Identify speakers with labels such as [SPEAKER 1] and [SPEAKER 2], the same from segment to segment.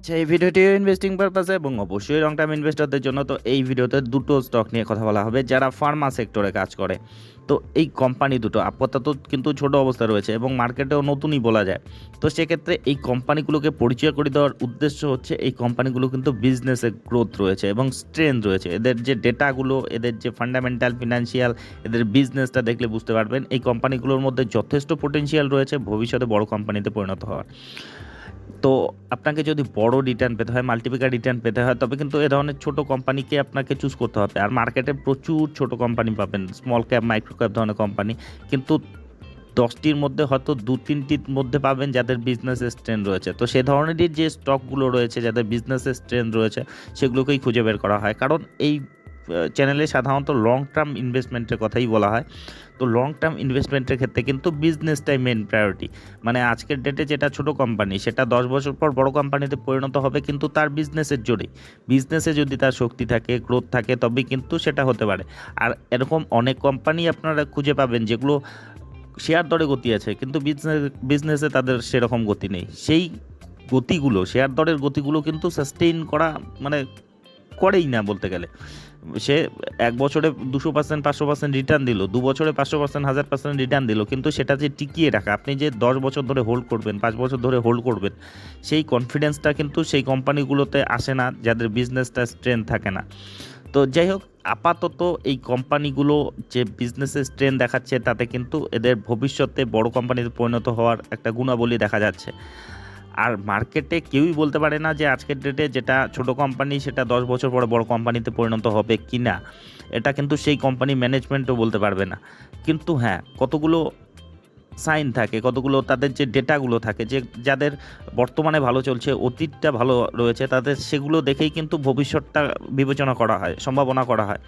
[SPEAKER 1] আচ্ছা এই ভিডিওটি ইনভেস্টিং পারপাসে এবং অবশ্যই লং টার্ম ইনভেস্টরদের জন্য তো এই ভিডিওতে দুটো স্টক নিয়ে কথা বলা হবে, যারা ফার্মা সেক্টরে কাজ করে। তো এই কোম্পানি দুটো আপাতত কিন্তু ছোট অবস্থা রয়েছে এবং মার্কেটেও নতুনই বলা যায়। তো সেক্ষেত্রে এই কোম্পানিগুলোকে পরিচয় করে দেওয়ার উদ্দেশ্য হচ্ছে, এই কোম্পানিগুলো কিন্তু বিজনেসে গ্রোথ রয়েছে এবং স্ট্রেংথ রয়েছে। এদের যে ডেটাগুলো এদের যে ফান্ডামেন্টাল ফিনান্সিয়াল এদের বিজনেসটা দেখলে বুঝতে পারবেন, এই কোম্পানিগুলোর মধ্যে যথেষ্ট পোটেনশিয়াল রয়েছে, ভবিষ্যতে বড় কোম্পানিতে পরিণত হওয়ার। তো আপনাকে যদি বড় রিটার্ন পেতে হয় মাল্টিপিকার রিটার্ন পেতে হয়, তবে কিন্তু এ ধরনের ছোট কোম্পানিকে আপনাকে চুজ করতে হবে। আর মার্কেটে প্রচুর ছোট কোম্পানি পাবেন স্মল ক্যাপ মাইক্রো ক্যাপ ধরনের কোম্পানি কিন্তু দশটির মধ্যে হয়তো দু তিনটির মধ্যে পাবেন যাদের বিজনেসের স্ট্রেন রয়েছে। তো সে ধরনেরই যে স্টকগুলো রয়েছে, যাদের বিজনেসের স্ট্রেন রয়েছে, সেগুলোকেই খুঁজে বের করা হয়। কারণ এই চ্যানেলে সাধারণত লং টার্ম ইনভেস্টমেন্টের কথাই বলা হয়। তো লং টার্ম ইনভেস্টমেন্টের ক্ষেত্রে কিন্তু বিজনেসটাই মেন প্রায়োরিটি মানে আজকের ডেটে যেটা ছোট কোম্পানি সেটা দশ বছর পর বড় কোম্পানিতে পরিণত হবে কিন্তু তার বিজনেসের জোরে। বিজনেসে যদি তার শক্তি থাকে গ্রোথ থাকে, তবেই কিন্তু সেটা হতে পারে। আর এরকম অনেক কোম্পানি আপনারা খুঁজে পাবেন যেগুলো শেয়ার দরে গতি আছে, কিন্তু বিজনেস বিজনেসে তাদের সেরকম গতি নেই। সেই গতিগুলো শেয়ার দরের গতিগুলো কিন্তু সাস্টেইন করা মানে করেই না বলতে গেলে। সে এক বছরে দুশো পার্সেন্ট পাঁচশো পার্সেন্ট রিটার্ন দিল, দু বছরে পাঁচশো পার্সেন্ট হাজার পার্সেন্ট রিটার্ন দিল, কিন্তু সেটা যে টিকিয়ে রাখা, আপনি যে দশ বছর ধরে হোল্ড করবেন, পাঁচ বছর ধরে হোল্ড করবেন, সেই কনফিডেন্সটা কিন্তু সেই কোম্পানিগুলোতে আসে না, যাদের বিজনেসটা স্ট্রেন থাকে না। তো যাই হোক, আপাতত এই কোম্পানিগুলো যে বিজনেসের স্ট্রেন দেখাচ্ছে, তাতে কিন্তু এদের ভবিষ্যতে বড় কোম্পানিতে পরিণত হওয়ার একটা গুণাবলী দেখা যাচ্ছে। আর মার্কেটে কেউই বলতে পারে না যে আজকের ডেটে যেটা ছোট কোম্পানি সেটা দশ বছর পরে বড় কোম্পানিতে পরিণত হবে কি না এটা কিন্তু সেই কোম্পানি ম্যানেজমেন্টও বলতে পারবে না। কিন্তু হ্যাঁ কতগুলো সাইন থাকে, কতগুলো তাদের যে ডেটাগুলো থাকে, যে যাদের বর্তমানে ভালো চলছে, অতীতটা ভালো রয়েছে, তাদের সেগুলো দেখেই কিন্তু ভবিষ্যৎটা বিবেচনা করা হয়, সম্ভাবনা করা হয়।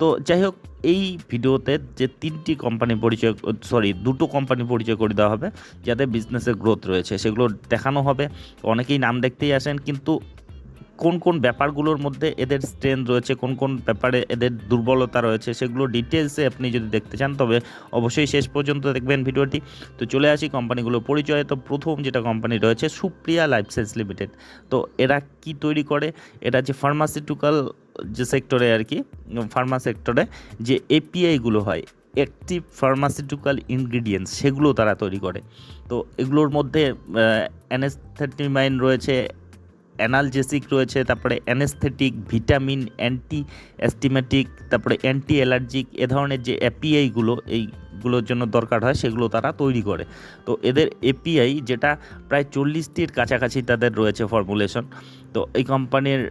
[SPEAKER 1] তো যাই হোক এই ভিডিওতে যে তিনটি কোম্পানি পরিচয় সরি দুটো কোম্পানি পরিচয় করে দেওয়া হবে যাদের বিজনেসের গ্রোথ রয়েছে। সেগুলো দেখানো হবে। অনেকেই নাম দেখতেই আসেন, কিন্তু কোন কোন ব্যাপারগুলোর মধ্যে এদের স্ট্রেংথ রয়েছে, কোন কোন ব্যাপারে এদের দুর্বলতা রয়েছে, সেগুলো ডিটেলসে আপনি যদি দেখতে চান, তবে অবশ্যই শেষ পর্যন্ত দেখবেন ভিডিওটি। তো চলে আসি কোম্পানিগুলোর পরিচয়ে। তো প্রথম যেটা কোম্পানি রয়েছে, সুপ্রিয়া লাইফ সায়েন্স লিমিটেড তো এরা কি তৈরি করে? এরা যে ফার্মাসিউটিক্যাল যে সেক্টরে আর কি ফার্মা সেক্টরে যে এপিআইগুলো হয় অ্যাক্টিভ ফার্মাসিউটিক্যাল ইনগ্রিডিয়েন্টস সেগুলো তারা তৈরি করে। তো এগুলোর মধ্যে অ্যানেস্থেটিমাইন রয়েছে অ্যানালজেসিক রয়েছে, তারপরে অ্যানেস্থেটিক ভিটামিন অ্যান্টি অ্যাস্টিমেটিক তারপরে অ্যান্টি অ্যালার্জিক এ ধরনের যে এপিআইগুলো এইগুলোর জন্য দরকার হয়, সেগুলো তারা তৈরি করে। তো এদের এপিআই যেটা প্রায় চল্লিশটির কাছাকাছি তাদের রয়েছে ফর্মুলেশন তো এই কোম্পানির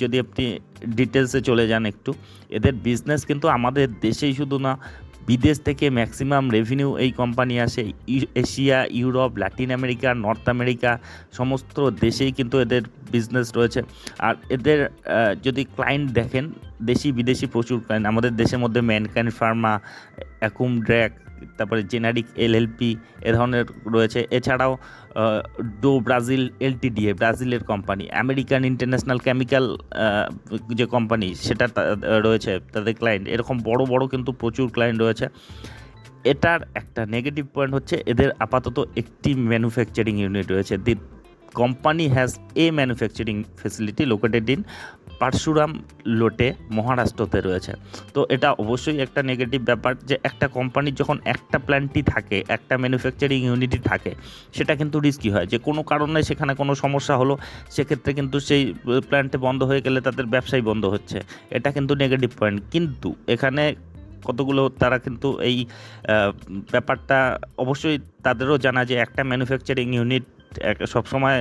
[SPEAKER 1] যদি আপনি ডিটেলসে চলে যান একটু, এদের বিজনেস কিন্তু আমাদের দেশেই শুধু না, বিদেশ থেকে ম্যাক্সিমাম রেভিনিউ এই কোম্পানি আসে। Asia, Europe Latin America North America সমস্ত দেশেই কিন্তু এদের বিজনেস রয়েছে। আর এদের যদি ক্লায়েন্ট দেখেন দেশি বিদেশি প্রচুর ক্লায়েন্ট আমাদের দেশের মধ্যে ম্যানকাইন্ড ফার্মা অ্যাকুম ড্র্যাক তারপরে জেনারিক এলএলপি এ ধরনের রয়েছে। এছাড়াও ডো ব্রাজিল এলটিডিএ ব্রাজিলের কোম্পানি আমেরিকান ইন্টারন্যাশনাল কেমিক্যাল যে কোম্পানি সেটা রয়েছে তাদের ক্লায়েন্ট এরকম বড় বড় কিন্তু প্রচুর ক্লায়েন্ট রয়েছে। এটার একটা নেগেটিভ পয়েন্ট হচ্ছে, এদের আপাতত একটি ম্যানুফ্যাকচারিং ইউনিট রয়েছে। Company has a manufacturing facility located in Parshuram Lote মহারাষ্ট্রতে রয়েছে। তো এটা অবশ্যই একটা নেগেটিভ ব্যাপার যে একটা কোম্পানির যখন একটা প্ল্যান্টই থাকে, একটা ম্যানুফ্যাকচারিং ইউনিটই থাকে, সেটা কিন্তু রিস্কি হয়। যে কোনো কারণে সেখানে কোনো সমস্যা হলো, সেক্ষেত্রে কিন্তু সেই প্ল্যান্টে বন্ধ হয়ে গেলে তাদের ব্যবসাই বন্ধ হচ্ছে। এটা কিন্তু নেগেটিভ পয়েন্ট কিন্তু এখানে কতগুলো তারা কিন্তু এই ব্যাপারটা অবশ্যই তাদেরও জানা যে একটা ম্যানুফ্যাকচারিং ইউনিট সবসময়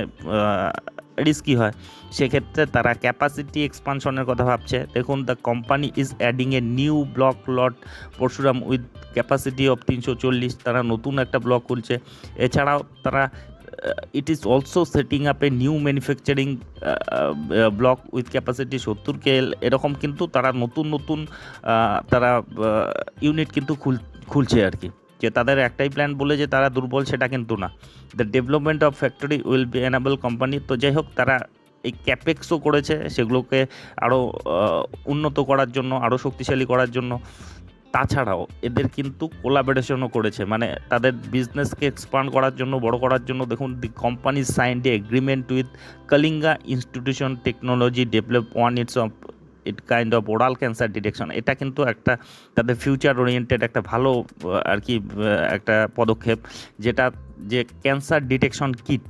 [SPEAKER 1] রিস্কি হয়। সেক্ষেত্রে তারা ক্যাপাসিটি এক্সপানশনের কথা ভাবছে। দেখুন the company is adding a new block lot Parshuram with capacity of তিনশো চল্লিশ। তারা নতুন একটা ব্লক খুলছে। এছাড়াও তারা it is also setting up a new manufacturing block with capacity সত্তর কেএল এরকম কিন্তু তারা নতুন নতুন তারা ইউনিট কিন্তু খুল খুলছে আর কি। যে তাদের একটাই প্ল্যান বলে যে তারা দুর্বল, সেটা কিন্তু না। The development of factory will be enable company তো যাই হোক, তারা এই ক্যাপেক্সও করেছে, সেগুলোকে আরও উন্নত করার জন্য আরও শক্তিশালী করার জন্য। তাছাড়াও এদের কিন্তু কোলাবোরেশনও করেছে মানে তাদের বিজনেসকে এক্সপান্ড করার জন্য, বড় করার জন্য। দেখুন the company signed agreement with Kalinga institution technology develop one its of it kind of oral cancer detection এটা কিন্তু একটা তাদের ফিউচার ওরিয়েন্টেড একটা ভালো আর কি একটা পদক্ষেপ, যেটা যে cancer detection kit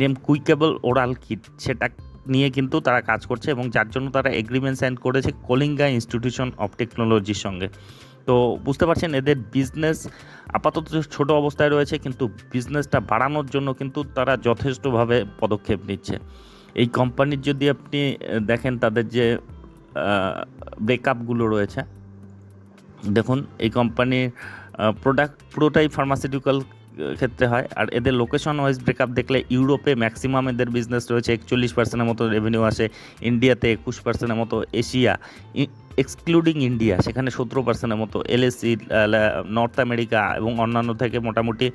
[SPEAKER 1] name quickable oral kit সেটা নিয়ে কিন্তু তারা কাজ করছে এবং যার জন্য তারা এগ্রিমেন্ট সাইন করেছে কলিঙ্গা ইনস্টিটিউশন অফ টেকনোলজির সঙ্গে। তো বুঝতে পারছেন, এদের বিজনেস আপাতত ছোট অবস্থায় রয়েছে, কিন্তু বিজনেসটা বাড়ানোর জন্য কিন্তু তারা যথেষ্টভাবে পদক্ষেপ নিচ্ছে। এই কোম্পানির যদি আপনি দেখেন তাদের যে ব্রেকআপগুলো রয়েছে। দেখুন, এই কোম্পানির প্রোডাক্ট পুরোটাই ফার্মাসিউটিক্যাল ক্ষেত্রে হয়। আর এদের লোকেশন ওয়াইজ ব্রেকআপ দেখলে ইউরোপে ম্যাক্সিমাম এদের বিজনেস রয়েছে একচল্লিশ পার্সেন্টের মতো রেভিনিউ আসে, ইন্ডিয়াতে একুশ পার্সেন্টের মতো, এশিয়া এক্সক্লুডিং ইন্ডিয়া, সেখানে সতেরো পার্সেন্টের মতো এলএসি নর্থ আমেরিকা এবং অন্যান্য থেকে মোটামুটি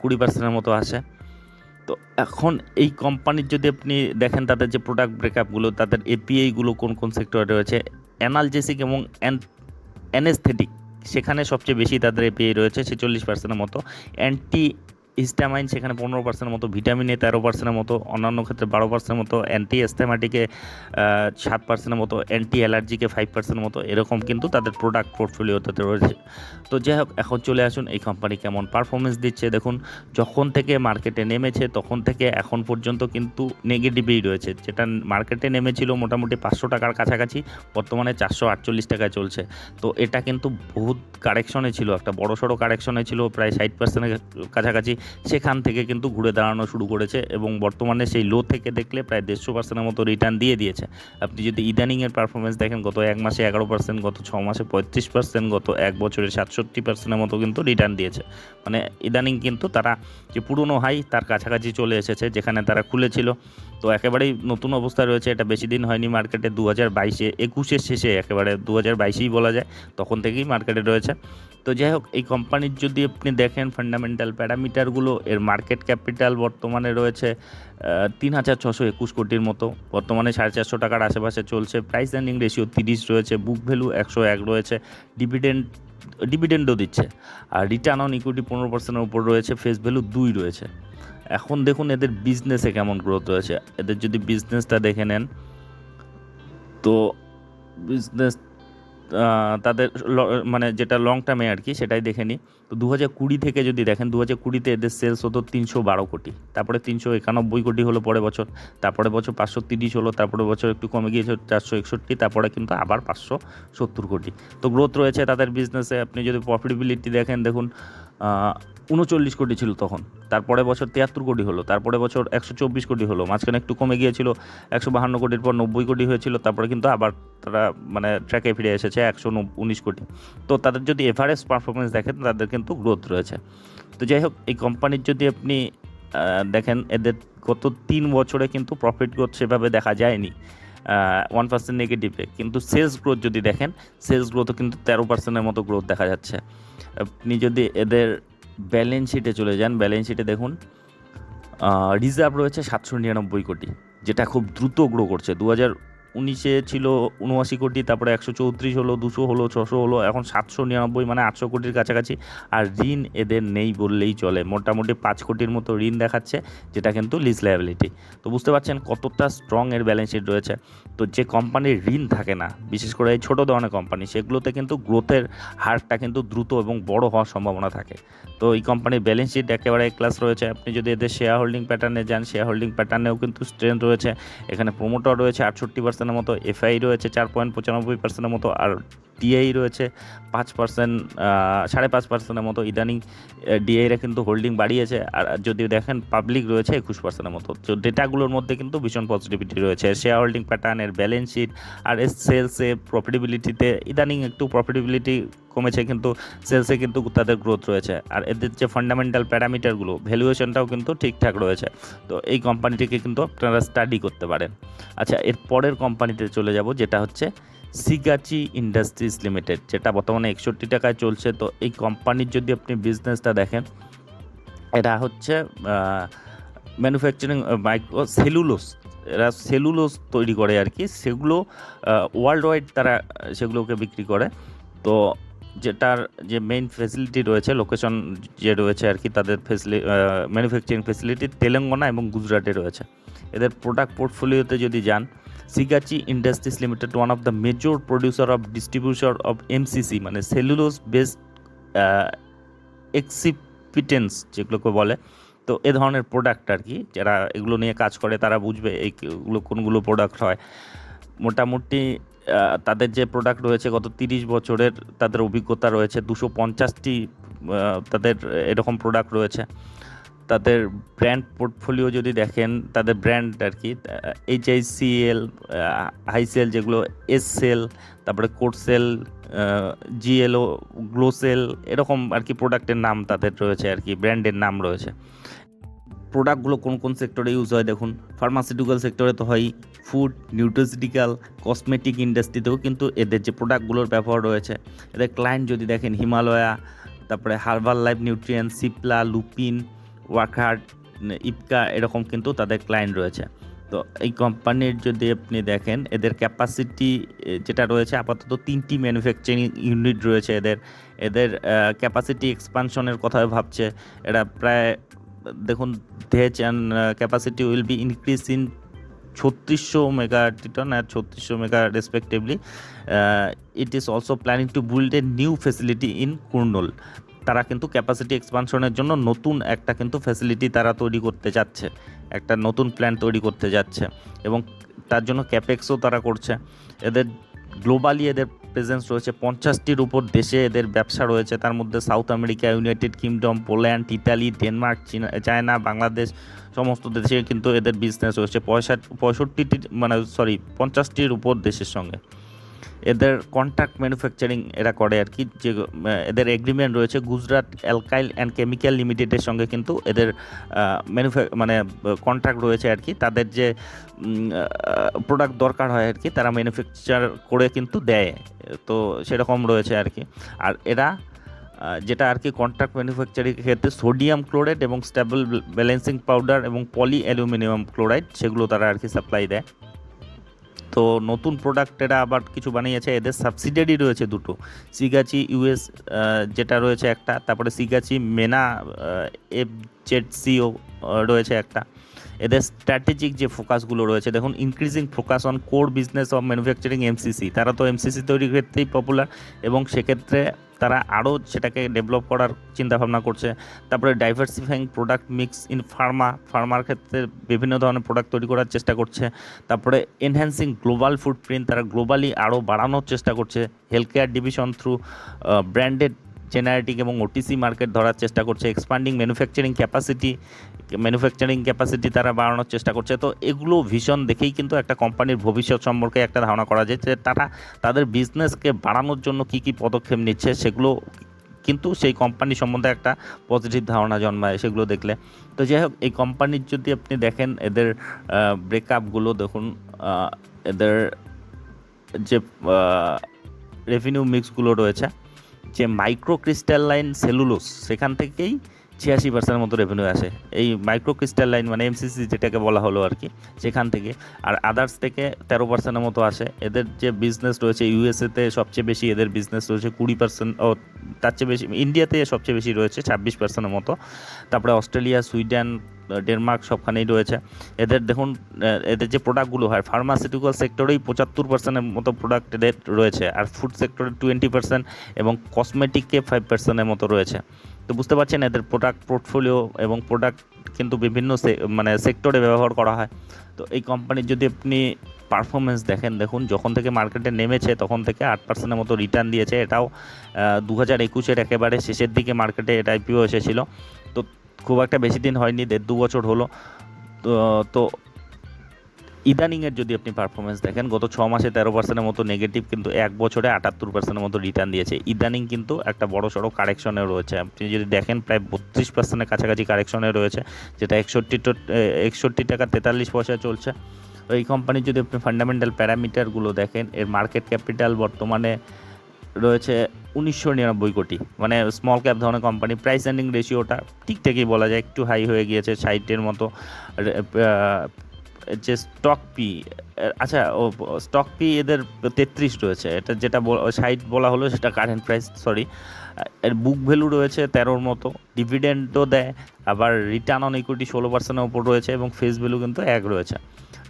[SPEAKER 1] কুড়ি পার্সেন্টের মতো আসে। তো এখন এই কোম্পানির যদি আপনি দেখেন তাদের যে প্রোডাক্ট ব্রেকআপগুলো তাদের এপিআইগুলো কোন কোন সেক্টরে রয়েছে অ্যানালজেসিক এবং অ্যানেস্থেটিক সেখানে সবচেয়ে বেশি তাদের এপিআই রয়েছে, ছেচল্লিশ পার্সেন্টের মতো। অ্যান্টি হিস্টামাইন সেখানে পনেরো পার্সেন্টের মতো, ভিটামিনে তেরো পার্সেন্টের মতো, অন্যান্য ক্ষেত্রে বারো পার্সেন্টের মতো অ্যান্টি এস্থেমাটিকে সাত পার্সেন্টের মতো অ্যান্টি অ্যালার্জিকে ফাইভ পার্সেন্টের মতো, এরকম কিন্তু তাদের প্রোডাক্ট পোর্টফোলিও পোর্টফোলিওতে রয়েছে। তো যাই হোক, এখন চলে আসুন এই কোম্পানি কেমন পারফরমেন্স দিচ্ছে। দেখুন, যখন থেকে মার্কেটে নেমেছে, তখন থেকে এখন পর্যন্ত কিন্তু নেগেটিভই রয়েছে। যেটা মার্কেটে নেমেছিল মোটামুটি পাঁচশো টাকার কাছাকাছি, বর্তমানে চারশো আটচল্লিশ টাকায় চলছে। তো এটা কিন্তু বহুত কারেকশনে ছিল, একটা বড় সড়ো কারেকশনে ছিল, প্রায় ষাট পার্সেন্টের কাছাকাছি। সেখান থেকে কিন্তু ঘুরে দাঁড়ানো শুরু করেছে এবং বর্তমানে সেই লো থেকে দেখলে প্রায় দেড়শো পার্সেন্টের মতো রিটার্ন দিয়ে দিয়েছে। আপনি যদি ইদানিংয়ের পারফরমেন্স দেখেন, গত এক মাসে এগারো পার্সেন্ট গত ছ মাসে পঁয়ত্রিশ পার্সেন্ট গত এক বছরে সাতষট্টি পার্সেন্টের মতো কিন্তু রিটার্ন দিয়েছে। মানে ইদানিং কিন্তু তারা যে পুরনো হাই, তার কাছাকাছি চলে এসেছে, যেখানে তারা খুলেছিল। তো একেবারেই নতুন অবস্থায় রয়েছে, এটা বেশি দিন হয়নি মার্কেটে দু হাজার বাইশে, একুশের শেষে একেবারে দু হাজার বাইশেই বলা যায়, তখন থেকেই মার্কেটে রয়েছে। তো যাই হোক, এই কোম্পানির যদি আপনি দেখেন ফান্ডামেন্টাল প্যারামিটারগুলো এর মার্কেট ক্যাপিটাল বর্তমানে রয়েছে তিন হাজার ছশো একুশ কোটির মতো। বর্তমানে সাড়ে চারশো টাকার আশেপাশে চলছে। প্রাইস অ্যান্ডিং রেশিও তিরিশ রয়েছে বুক ভ্যালু একশো এক রয়েছে। ডিভিডেন্ড ডিভিডেন্ডও দিচ্ছে। আর রিটার্ন অন ইকুইটি পনেরো পার্সেন্টের উপর রয়েছে ফেস ভ্যালু দুই রয়েছে। এখন দেখুন এদের বিজনেসে কেমন গ্রোথ রয়েছে এদের যদি বিজনেসটা দেখে নেন, তো বিজনেস তাদের মানে যেটা লং টার্মে আর কি, সেটাই দেখে নিই। তো দু হাজার কুড়ি থেকে যদি দেখেন দু হাজার কুড়িতে এদের সেলস হতো তিনশো বারো কোটি। তারপরে তিনশো একানব্বই কোটি হলো পরের বছর তারপরে বছর পাঁচশো তিরিশ হলো তারপরে বছর একটু কমে গিয়েছে চারশো একষট্টি, তারপরে কিন্তু আবার পাঁচশো সত্তর কোটি। তো গ্রোথ রয়েছে তাদের বিজনেসে আপনি যদি প্রফিটেবিলিটি দেখেন, দেখুন উনচল্লিশ কোটি ছিল তখন। তারপরে বছর তিয়াত্তর কোটি হলো, তারপরে বছর একশো চব্বিশ কোটি হলো, মাঝখানে একটু কমে গিয়েছিল, একশো বাহান্ন কোটির পর নব্বই কোটি হয়েছিল, তারপরে কিন্তু আবার তারা মানে ট্র্যাকে ফিরে এসেছে একশো উনিশ কোটি। তো তাদের যদি এভারেজ পারফরমেন্স দেখেন, তাদের কিন্তু গ্রোথ রয়েছে। তো যাই হোক, এই কোম্পানির যদি আপনি দেখেন, এদের গত তিন বছরে কিন্তু প্রফিট গ্রোথ সেভাবে দেখা যায়নি। ওয়ান পার্সেন্ট নেগেটিভে কিন্তু সেলস গ্রোথ যদি দেখেন সেলস গ্রোথও কিন্তু তেরো পার্সেন্টের মতো গ্রোথ দেখা যাচ্ছে। আপনি যদি এদের ব্যালেন্স শিটে চলে যান। ব্যালেন্স শিটে দেখুন রিজার্ভ রয়েছে সাতশো নিরানব্বই কোটি, যেটা খুব দ্রুত গ্রো করছে। দু হাজার উনিশে ছিল উনআশি কোটি, তারপরে একশো চৌত্রিশ হলো, দুশো হলো, ছশো হলো, এখন সাতশো নিরানব্বই মানে আটশো কোটির কাছাকাছি। আর ঋণ এদের নেই বললেই চলে। মোটামুটি পাঁচ কোটির মতো ঋণ দেখাচ্ছে, যেটা কিন্তু লিজ লায়াবিলিটি তো বুঝতে পারছেন কতটা স্ট্রং এর ব্যালেন্স শিট রয়েছে। তো যে কোম্পানির ঋণ থাকে না, বিশেষ করে এই ছোটো ধরনের কোম্পানি সেগুলোতে কিন্তু গ্রোথের হারটা কিন্তু দ্রুত এবং বড় হওয়ার সম্ভাবনা থাকে। তো এই কোম্পানির ব্যালেন্স শিট একেবারে ক্লাস রয়েছে। আপনি যদি এদের শেয়ার হোল্ডিং প্যাটার্নে যান শেয়ার হোল্ডিং প্যাটার্নেও কিন্তু স্ট্রেংথ রয়েছে। এখানে প্রোমোটার রয়েছে আটষট্টি পার্সেন্টের মতো এফআই রয়েছে চার পয়েন্ট পঁচানব্বই পার্সেন্টের মতো আর ডিআই রয়েছে, পাঁচ পার্সেন্ট সাড়ে পাঁচ পার্সেন্টের মতো ইদানিং ডিআইরা কিন্তু হোল্ডিং বাড়িয়েছে। আর যদি দেখেন পাবলিক রয়েছে একুশ পার্সেন্টের মতো। তো ডেটাগুলোর মধ্যে কিন্তু ভীষণ পজিটিভিটি রয়েছে। শেয়ার হোল্ডিং প্যাটার্নের ব্যালেন্স শিট আর সেলসে প্রফিটেবিলিটিতে ইদানিং একটু প্রফিটেবিলিটি কমেছে কিন্তু সেলসে কিন্তু তাদের গ্রোথ রয়েছে। আর এদের যে ফান্ডামেন্টাল প্যারামিটারগুলো ভ্যালুয়েশনটাও কিন্তু ঠিকঠাক রয়েছে। তো এই কোম্পানিটিকে কিন্তু আপনারা স্টাডি করতে পারেন। আচ্ছা এর পরের কোম্পানিতে চলে যাব, যেটা হচ্ছে সিগাচি ইন্ডাস্ট্রিজ লিমিটেড যেটা বর্তমানে একষট্টি টাকায় চলছে। তো এই কোম্পানির যদি আপনি বিজনেসটা দেখেন, এটা হচ্ছে ম্যানুফ্যাকচারিং মাইক্রো সেলুলোস এরা সেলুলোস তৈরি করে আর কি। সেগুলো ওয়ার্ল্ড ওয়াইড তারা, সেগুলোকে বিক্রি করে। তো যেটার যে মেইন ফেসিলিটি রয়েছে লোকেশন যে রয়েছে আর কি, তাদের ফেসিলি ম্যানুফ্যাকচারিং ফেসিলিটি তেলেঙ্গানা এবং গুজরাটে রয়েছে। এদের প্রোডাক্ট পোর্টফোলিওতে যদি যান Sigachi industries limited one of the major producer of distribution of MCC মানে সেলুলোজ বেসড এক্সিপিটেন্স যেগুলোকে বলে। তো এ ধরনের প্রোডাক্ট আর কি, যারা এগুলো নিয়ে কাজ করে, তারা বুঝবে এইগুলো কোনগুলো প্রোডাক্ট হয়। মোটামুটি তাদের যে প্রোডাক্ট রয়েছে, গত তিরিশ বছরের তাদের অভিজ্ঞতা রয়েছে, দুশো পঞ্চাশটি তাদের এরকম প্রোডাক্ট রয়েছে। তাদের ব্র্যান্ড পোর্টফোলিও যদি দেখেন, তাদের ব্র্যান্ড আর কি H I C L Hicel যেগুলো এস সেল তারপরে কোটসেল জিএলও গ্লোসেল এরকম আর কি প্রোডাক্টের নাম তাদের রয়েছে আর কি ব্র্যান্ডের নাম রয়েছে। প্রোডাক্টগুলো কোন কোন সেক্টরে ইউজ হয় দেখুন ফার্মাসিউটিক্যাল সেক্টরে তো হয় ফুড নিউট্রিসিটিক্যাল কসমেটিক ইন্ডাস্ট্রিতেও কিন্তু এদের যে প্রোডাক্টগুলোর ব্যবহার রয়েছে, এদের ক্লায়েন্ট যদি দেখেন, হিমালয়া, তারপরে Herbalife nutrient Cipla Lupin Wockhardt Ipca এরকম কিন্তু তাদের ক্লায়েন্ট রয়েছে। তো এই কোম্পানির যদি আপনি দেখেন, এদের ক্যাপাসিটি যেটা রয়েছে, আপাতত তিনটি ম্যানুফ্যাকচারিং ইউনিট রয়েছে এদের। এদের ক্যাপাসিটি এক্সপানশনের কথা ভাবছে। এরা প্রায়, দেখুন these and capacity will be increase in ছত্রিশশো মেগা টিটন আর ছত্রিশশো mega respectively it is also planning to build a new facility in Kurnool তারা কিন্তু ক্যাপাসিটি এক্সপানশনের জন্য নতুন একটা কিন্তু ফ্যাসিলিটি তারা তৈরি করতে যাচ্ছে একটা নতুন প্ল্যান তৈরি করতে যাচ্ছে এবং তার জন্য ক্যাপেক্সও তারা করছে। এদের গ্লোবালি এদের প্রেজেন্স রয়েছে পঞ্চাশটির উপর দেশে এদের ব্যবসা রয়েছে, তার মধ্যে South America, United Kingdom, Poland, Italy, Denmark, চীনা, চায়না, বাংলাদেশ সমস্ত দেশে কিন্তু এদের বিজনেস রয়েছে। পঁয়ষট্টি পঁয়ষট্টিটি মানে সরি পঞ্চাশটির উপর দেশের সঙ্গে। এদের কন্ট্রাক্ট ম্যানুফ্যাকচারিং এরা করে আর কি, যে এদের এগ্রিমেন্ট রয়েছে গুজরাট অ্যালকাইল অ্যান্ড কেমিক্যাল লিমিটেডের সঙ্গে কিন্তু এদের ম্যানুফ্যাক মানে কন্ট্রাক্ট রয়েছে আর কি। তাদের যে প্রোডাক্ট দরকার হয় আর কি, তারা ম্যানুফ্যাকচার করে কিন্তু দেয়। তো সেরকম রয়েছে আর কি। আর এরা যেটা আর কি কন্ট্রাক্ট ম্যানুফ্যাকচারিং ক্ষেত্রে সোডিয়াম ক্লোরাইড এবং স্টেবল ব্যালেন্সিং পাউডার এবং পলি অ্যালুমিনিয়াম ক্লোরাইড সেগুলো তারা আর কি সাপ্লাই দেয়। তো নতুন প্রোডাক্ট এরা আবার কিছু বানিয়েছে, এদের সাবসিডিয়ারি রয়েছে দুটো। সিগাচি ইউএস যেটা রয়েছে একটা, তারপরে সিগাচি মেনা এফ জেড সিও রয়েছে একটা। এদের স্ট্র্যাটেজিক যে ফোকাসগুলো রয়েছে, দেখুন increasing focus on core business of manufacturing MCC তারা তো এমসিসি তৈরির ক্ষেত্রেই পপুলার এবং সেক্ষেত্রে তারা আরও সেটাকে ডেভেলপ করার চিন্তাভাবনা করছে। তারপরে diversifying product mix in pharma farmer ক্ষেত্রে বিভিন্ন ধরনের প্রোডাক্ট তৈরি করার চেষ্টা করছে। তারপরে এনহ্যান্সিং গ্লোবাল ফুটপ্রিন্ট তারা গ্লোবালি আরও বাড়ানোর চেষ্টা করছে। Health care division through branded generic এবং ওটিসি মার্কেট ধরার চেষ্টা করছে expanding manufacturing capacity manufacturing capacity তারা বাড়ানোর চেষ্টা করছে। তো এগুলো ভীষণ দেখেই কিন্তু একটা কোম্পানির ভবিষ্যৎ সম্পর্কে একটা ধারণা করা যায় যে তারা তাদের বিজনেসকে বাড়ানোর জন্য কী কী পদক্ষেপ নিচ্ছে, সেগুলো কিন্তু সেই কোম্পানি সম্বন্ধে একটা পজিটিভ ধারণা জন্মায় সেগুলো দেখলে। তো যাই হোক, এই কোম্পানির যদি আপনি দেখেন, এদের ব্রেকআপগুলো দেখুন এদের যে রেভিনিউ মিক্সগুলো রয়েছে যে মাইক্রো ক্রিস্টাল সেলুলোস সেখান থেকেই ছিয়াশি পার্সেন্টের মতো রেভিনিউ আসে। এই মাইক্রো ক্রিস্টাল লাইন মানে এমসিসি যেটাকে বলা হলো আর কি, সেখান থেকে। আর আদার্স থেকে তেরো পার্সেন্টের মতো আসে। এদের যে বিজনেস রয়েছে ইউএসএতে সবচেয়ে বেশি এদের বিজনেস রয়েছে কুড়ি পার্সেন্ট ও তার চেয়ে বেশি ইন্ডিয়াতে সবচেয়ে বেশি রয়েছে ছাব্বিশ পার্সেন্টের মতো। তারপরে অস্ট্রেলিয়া, সুইডেন ডেনমার্ক সবখানেই রয়েছে। এদের দেখুন এদের যে প্রোডাক্টগুলো হয় ফার্মাসিউটিক্যাল সেক্টরেই পঁচাত্তর পার্সেন্টের মতো প্রোডাক্ট এদের রয়েছে আর ফুড সেক্টরে টোয়েন্টি পার্সেন্ট এবং কসমেটিককে ফাইভ পার্সেন্টের মতো রয়েছে। তো বুঝতে পারছেন, এদের প্রোডাক্ট পোর্টফোলিও এবং প্রোডাক্ট কিন্তু বিভিন্ন মানে সেক্টরে ব্যবহার করা হয়। তো এই কোম্পানির যদি আপনি পারফরমেন্স দেখেন, দেখুন, যখন থেকে মার্কেটে নেমেছে, তখন থেকে আট পার্সেন্টের মতো রিটার্ন দিয়েছে। এটাও দু হাজার একুশের একেবারে শেষের দিকে মার্কেটে এটা আইপিও এসেছিল। খুব একটা বেশি দিন হয়নি, দেড় দু বছর হলো। তো ইদানিংয়ের যদি আপনি পারফরমেন্স দেখেন, গত ছ মাসে তেরো পার্সেন্টের মতো নেগেটিভ কিন্তু এক বছরে আটাত্তর পার্সেন্টের মতো রিটার্ন দিয়েছে। ইদানিং কিন্তু একটা বড় সড়ো কারেকশনে রয়েছে। আপনি যদি দেখেন, প্রায় বত্রিশ পার্সেন্টের কাছাকাছি কারেকশনে রয়েছে, যেটা একষট্টি একষট্টি টাকা তেতাল্লিশ পয়সায় চলছে। এই কোম্পানির যদি আপনি ফান্ডামেন্টাল প্যারামিটারগুলো দেখেন, এর মার্কেট ক্যাপিটাল বর্তমানে রয়েছে উনিশশো নিরানব্বই কোটি। মানে স্মল ক্যাপ ধরনের কোম্পানি প্রাইস এন্ডিং রেশিওটা ঠিকঠাকই বলা যায়, একটু হাই হয়ে গিয়েছে সাইটের মতো যে স্টক পি আচ্ছা ও স্টক পি এদের তেত্রিশ রয়েছে। এটা যেটা সাইট বলা হলো, সেটা কারেন্ট প্রাইস সরি এর বুক ভ্যালু রয়েছে তেরোর মতো ডিভিডেন্ডও দেয়, আবার রিটার্ন অন ইকুইটি ষোলো পার্সেন্টের ওপর রয়েছে এবং ফেস ভ্যালু কিন্তু এক রয়েছে।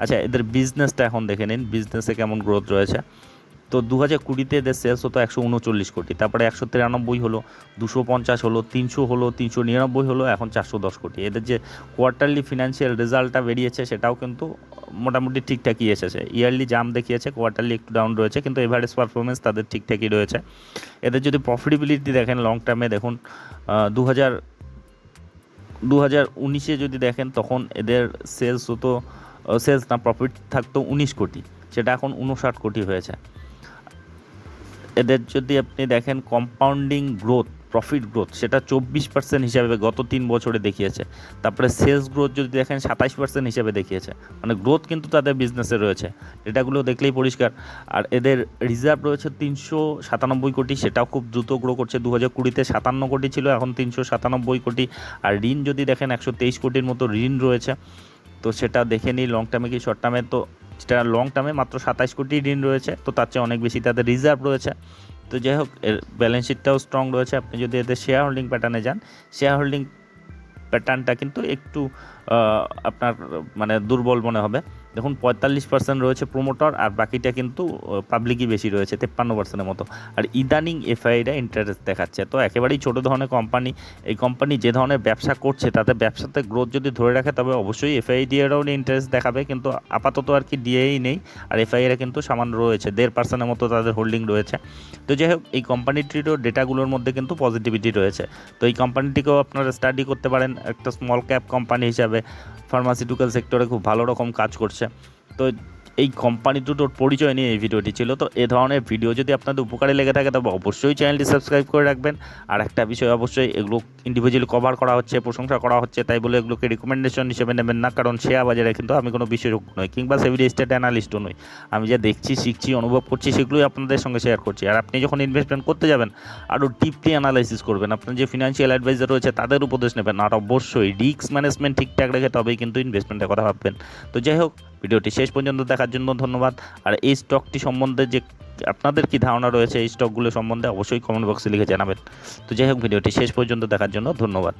[SPEAKER 1] আচ্ছা এদের বিজনেসটা এখন দেখে নিন বিজনেসে কেমন গ্রোথ রয়েছে। তো দু হাজার কুড়িতে এদের সেলস হতো একশো উনচল্লিশ কোটি, তারপরে একশো তিরানব্বই হলো, দুশো পঞ্চাশ হলো, তিনশো হলো, তিনশো নিরানব্বই হলো, এখন চারশো দশ কোটি। এদের যে কোয়ার্টারলি ফিনান্সিয়াল রেজাল্টটা বেরিয়েছে সেটাও কিন্তু মোটামুটি ঠিকঠাকই এসেছে। ইয়ারলি জাম দেখিয়েছে কোয়ার্টারলি একটু ডাউন রয়েছে, কিন্তু এভারেজ পারফরমেন্স তাদের ঠিকঠাকই রয়েছে। এদের যদি প্রফিটেবিলিটি দেখেন লং টার্মে দেখুন দু হাজার দু হাজার উনিশে যদি দেখেন, তখন এদের সেলস হতো সেলস না প্রফিট থাকতো উনিশ কোটি, সেটা এখন উনষাট কোটি হয়েছে। এদের যদি আপনি দেখেন কম্পাউন্ডিং গ্রোথ প্রফিট গ্রোথ সেটা চব্বিশ পার্সেন্ট হিসাবে গত তিন বছরে দেখিয়েছে। তারপরে সেলস গ্রোথ যদি দেখেন সাতাশ পার্সেন্ট হিসাবে দেখিয়েছে। মানে গ্রোথ কিন্তু তাদের বিজনেসে রয়েছে। এটাগুলো দেখলেই পরিষ্কার। আর এদের রিজার্ভ রয়েছে তিনশো সাতানব্বই কোটি, সেটাও খুব দ্রুত গ্রো করছে। দু হাজার কুড়িতে সাতান্ন কোটি ছিল, এখন তিনশো সাতানব্বই কোটি। আর ঋণ যদি দেখেন, একশো তেইশ কোটির মতো ঋণ রয়েছে। তো সেটা দেখে নিই লং টার্মে কি শর্ট টার্মে তো সেটা লং টার্মে মাত্র সাতাশ কোটি ঋণ রয়েছে, তো তার চেয়ে অনেক বেশি তাদের রিজার্ভ রয়েছে। তো যাই হোক, এর ব্যালেন্স শিটটাও স্ট্রং রয়েছে। আপনি যদি এদের শেয়ার হোল্ডিং প্যাটার্নে যান শেয়ার হোল্ডিং প্যাটার্নটা কিন্তু একটু আপনার মানে দুর্বল মনে হবে। দেখুন, পঁয়তাল্লিশ পার্সেন্ট রয়েছে প্রোমোটর আর বাকিটা কিন্তু পাবলিকই বেশি রয়েছে, তেপ্পান্ন পার্সেন্টের মতো। আর ইদানিং এফআইরা ইন্টারেস্ট দেখাচ্ছে। তো একেবারেই ছোটো ধরনের কোম্পানি এই কোম্পানি যে ধরনের ব্যবসা করছে, তাতে ব্যবসাতে গ্রোথ যদি ধরে রাখে, তবে অবশ্যই এফআই এফআইডিএরাও ইন্টারেস্ট দেখাবে। কিন্তু আপাতত আর কি ডিএই নেই। আর এফআইরা কিন্তু সামান্য রয়েছে, দেড় পার্সেন্টের মতো তাদের হোল্ডিং রয়েছে। তো যাই হোক, এই কোম্পানিটিরও ডেটাগুলোর মধ্যে কিন্তু পজিটিভিটি রয়েছে। তো এই কোম্পানিটিকেও আপনারা স্টাডি করতে পারেন। একটা স্মল ক্যাপ কোম্পানি হিসাবে ফার্মাসিউটিক্যাল সেক্টরে খুব ভালো রকম কাজ করছে। তো এই কোম্পানি দুটোর পরিচয় নিয়ে এই ভিডিওটি ছিল। তো এ ধরনের ভিডিও যদি আপনাদের উপকারে লেগে থাকে, তবে অবশ্যই চ্যানেলটি সাবস্ক্রাইব করে রাখবেন। আর একটা বিষয় অবশ্যই, এগুলো ইন্ডিভিজুয়ালি কভার করা হচ্ছে, প্রশংসা করা হচ্ছে, তাই বলে এগুলোকে রিকমেন্ডেশন হিসেবে নেবেন না। কারণ শেয়ার বাজারে কিন্তু আমি কোনো বিশেষজ্ঞ নই, কিংবা সেভিডি স্টেট অ্যানালিস্টও নই। আমি যা দেখছি, শিখছি, অনুভব করছি, সেগুলোই আপনাদের সঙ্গে শেয়ার করছি। আর আপনি যখন ইনভেস্টমেন্ট করতে যাবেন আরও ডিপলি অ্যানালাইসিস করবেন। আপনার যে ফিনান্সিয়াল অ্যাডভাইজার রয়েছে, তাদের উপদেশ নেবেন। আর অবশ্যই রিস্ক ম্যানেজমেন্ট ঠিকঠাক রেখে তবেই কিন্তু ইনভেস্টমেন্টের কথা ভাববেন। তো যাই হোক ভিডিওটি শেষ পর্যন্ত দেখার জন্য ধন্যবাদ। আর এই স্টকটি সম্বন্ধে যে আপনাদের কি ধারণা রয়েছে, এই স্টকগুলো সম্বন্ধে অবশ্যই কমেন্ট বক্সে লিখে জানাবেন। তো যাই হোক, ভিডিওটি শেষ পর্যন্ত দেখার জন্য ধন্যবাদ।